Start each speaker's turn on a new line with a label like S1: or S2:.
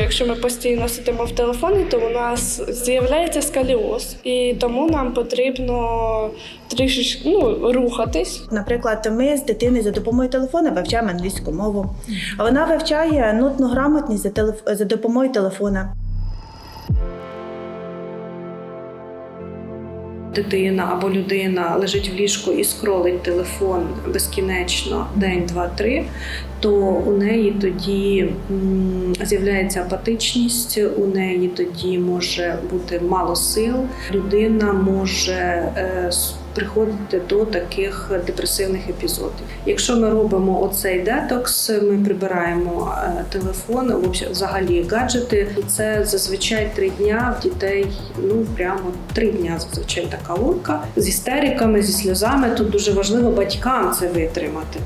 S1: Якщо ми постійно сидимо в телефоні, то у нас з'являється скаліоз, і тому нам потрібно трішечки ну, рухатись.
S2: Наприклад, ми з дитиною за допомогою телефона вивчаємо англійську мову, а вона вивчає нотну грамотність за, телеф... за допомогою телефона.
S3: Дитина або людина лежить в ліжку і скролить телефон безкінечно день, два, три, то у неї тоді з'являється апатичність, у неї тоді може бути мало сил. Людина може е, приходити до таких депресивних епізодів. Якщо ми робимо оцей детокс, ми прибираємо е, телефон, взагалі- гаджети. Це зазвичай три дня в дітей. Ну прямо три дня зазвичай така лунка з істериками, зі сльозами. Тут дуже важливо батькам це витримати.